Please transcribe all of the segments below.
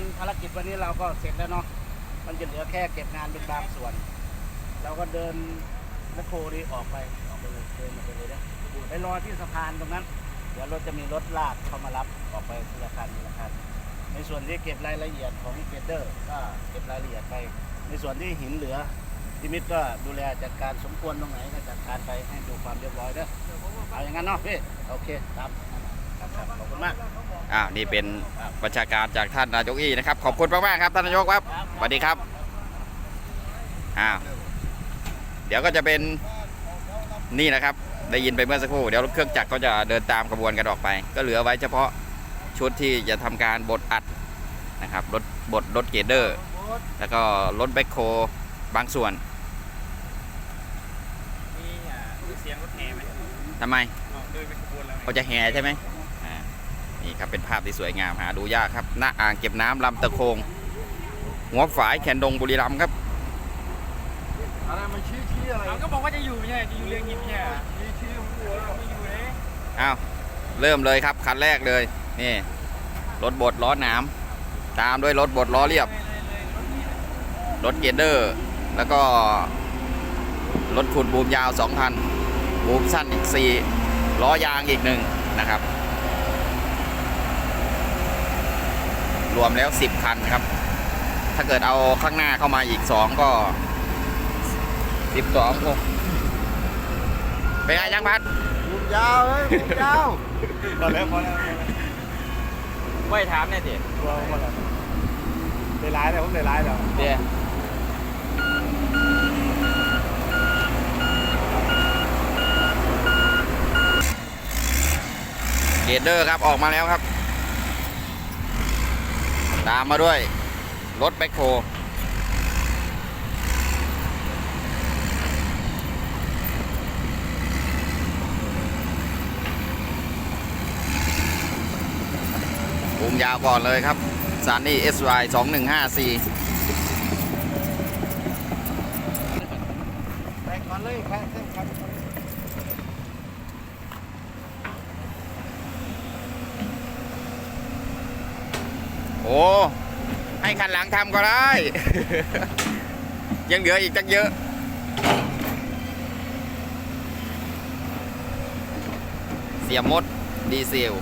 านภารกิจวันนี้เราก็เสร็จแล้วเนาะ มันจะเหลือแค่เก็บงานเป็นบางส่วน เราก็เดินแมคโครนี้ออกไปออกไปเลยเดินไปเลยนะไปรอที่สะพานตรงนั้น เดี๋ยวรถจะมีรถลากเข้ามารับออกไปทีละคันทีละคัน ในส่วนที่เก็บรายละเอียดของเกเดอร์ ก็เก็บรายละเอียดไป ในส่วนที่หินเหลือพิมิตก็ดูแลจัดการสมควรตรงไหนก็จัดการไปให้ดูความเรียบร้อยเด้อเอาอย่างนั้นเนาะพี่ โอเคครับ ขอบคุณมาก อ้าวนี่เป็นบัญชาการจากท่านนายกอี้นะครับ ขอบคุณมากๆครับท่านนายกครับสวัสดีครับอ้าวเดี๋ยวก็จะเป็นนี่นะครับ ได้ยินไปเมื่อสักครู่เดี๋ยวเครื่องจักรก็จะเดินตามกระบวนกันออกไป ก็เหลือไว้เฉพาะชุดที่จะทำการบดอัดนะครับรถบดรถเกรดเดอร์ แล้วก็รถแบ็คโคบางส่วนมีอ่าเสียงรถแห่ไหมทำไมออกเดินเป็นขบวนแล้วไหมเขาจะแห่ใช่ไหมอ่า นี่ครับเป็นภาพที่สวยงามหาดูยากครับหน้าอ่างเก็บน้ำลำตะโคง หัวฝายแคนดงบุรีรัมย์ครับอะไรมันชี้ชี้อะไรเขาก็บอกว่าจะอยู่ไม่ใช่จะอยู่เรียงยิมเนี่ยชี้ชี้ผมกลัวแล้วไม่อยู่เลยอ้าวเริ่มเลยครับคันแรกเลยนี่รถบดล้อหนามตามด้วยรถบดล้อเรียบ รถเกรดเดอร์ แล้วก็ รถขุดบูมยาว2คันบูมสั้นอีก 4 ล้อยางอีกหนึ่งนะครับ รวมแล้ว 10 คันครับ ถ้าเกิดเอาข้างหน้าเข้ามาอีก 2 ก็ 12คงเป็นไงยังพัดบุมยาวเฮ้ยบุมยาวพอแล้วพอแล้วไม่ถามเนี่ยสิพอแล้วพอแล้วได้ร้ายแล้วผมได้ร้ายแล้วเดี๋ยวเกรดเดอร์ครับออกมาแล้วครับ ตามมาด้วย รถแบ็คโฮบูมยาวก่อนเลยครับซานนี่ SY 2154ไปก่อนเลยไปเส้นครับ โอ้ให้คันหลังทำก็ได้ ยังเหลืออีกตั้งเยอะ เสียมดดีเซล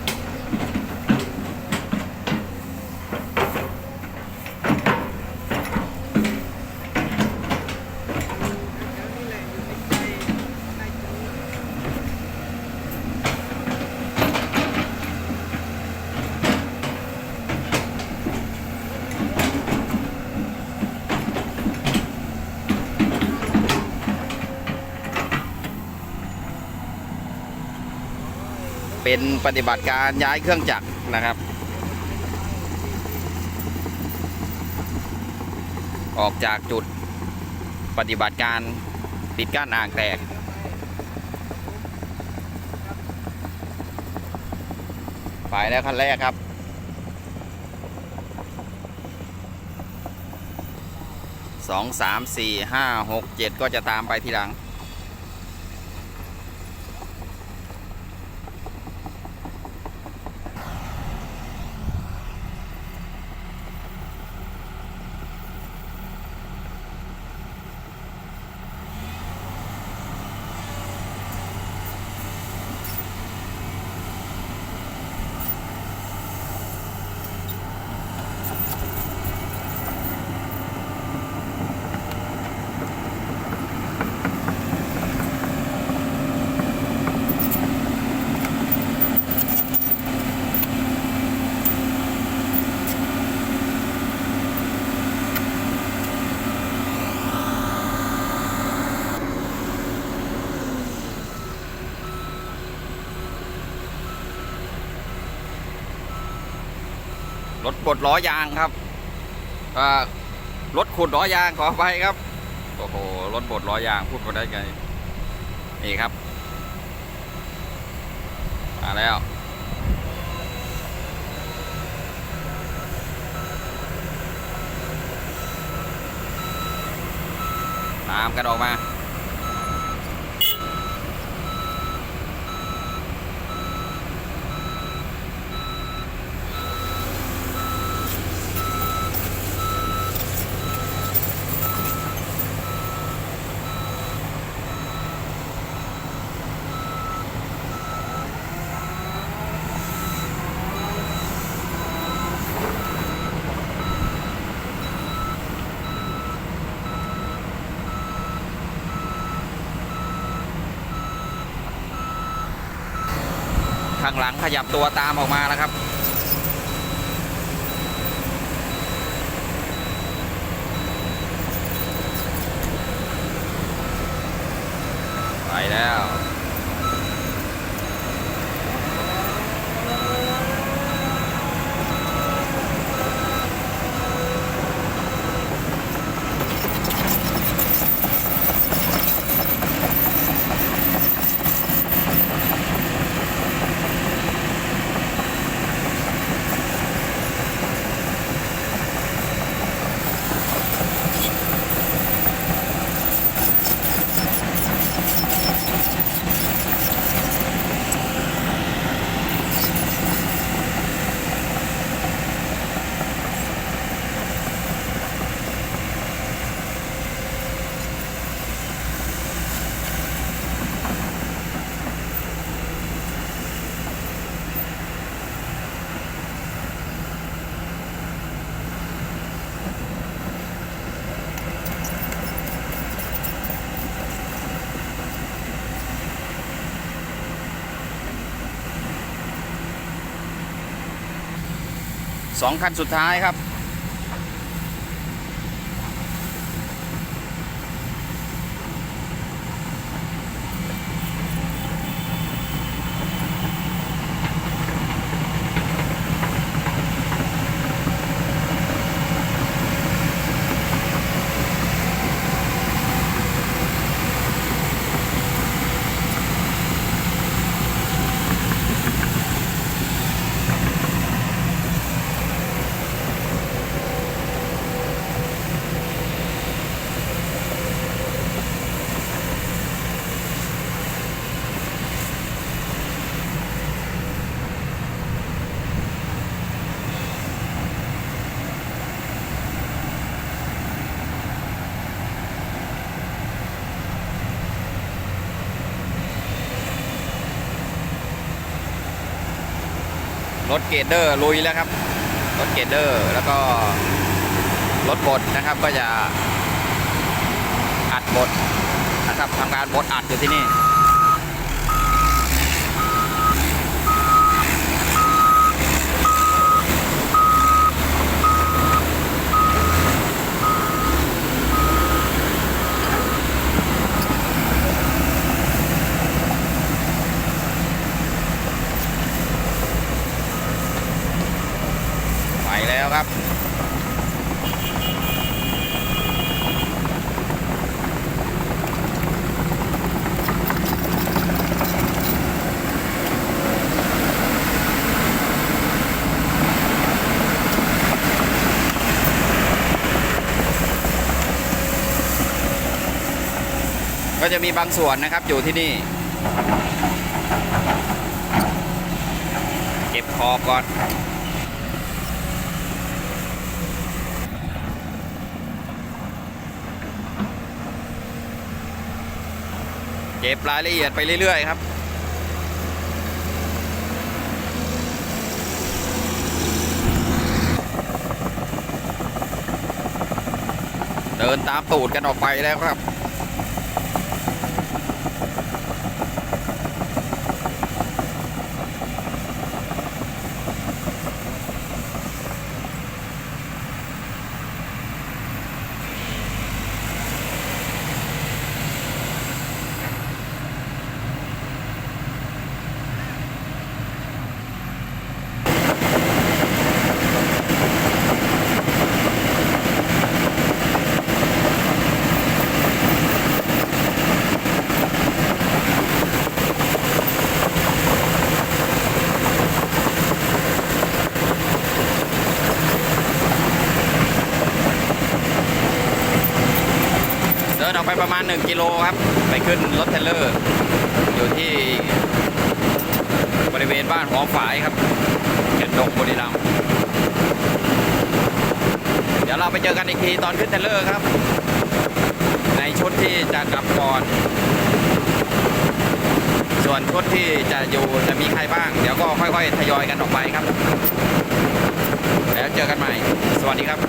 เป็นปฏิบัติการย้ายเครื่องจักรนะครับ ออกจากจุดปฏิบัติการปิดกั้นอ่างแตก ไปแล้วคันแรกครับสองสามสี่ห้าหกเจ็ดก็จะตามไปทีหลัง รถบดล้อยางครับรถขุดล้อยางขอไปครับโอ้โหรถบดล้อยางพูดมาได้ไงนี่ครับมาแล้วตามกันออกมา ข้างหลังขยับตัวตามออกมาแล้วครับ ไปแล้ว สองคันสุดท้ายครับ รถเกเดอร์ลุยแล้วครับ รถเกเดอร์แล้วก็รถบดนะครับก็จะอัดบดนะครับทำการบดอัดอยู่ที่นี่ ไปแล้วครับ ก็จะมีบางส่วนนะครับอยู่ที่นี่ เก็บขอก่อน เก็บรายละเอียดไปเรื่อยๆครับ เดินตามตูดกันออกไปแล้วครับ ไปประมาณ 1 กิโลครับ ไปขึ้นรถเทลเลอร์ อยู่ที่บริเวณบ้านหอฝายครับเขตดงบุรีรัมย์เดี๋ยวเราไปเจอกันอีกทีตอนขึ้นเทลเลอร์ครับ ในชุดที่จะกลับก่อน ส่วนชุดที่จะอยู่จะมีใครบ้าง เดี๋ยวก็ค่อยๆ ทยอยกันออกไปครับ แล้วเจอกันใหม่ สวัสดีครับ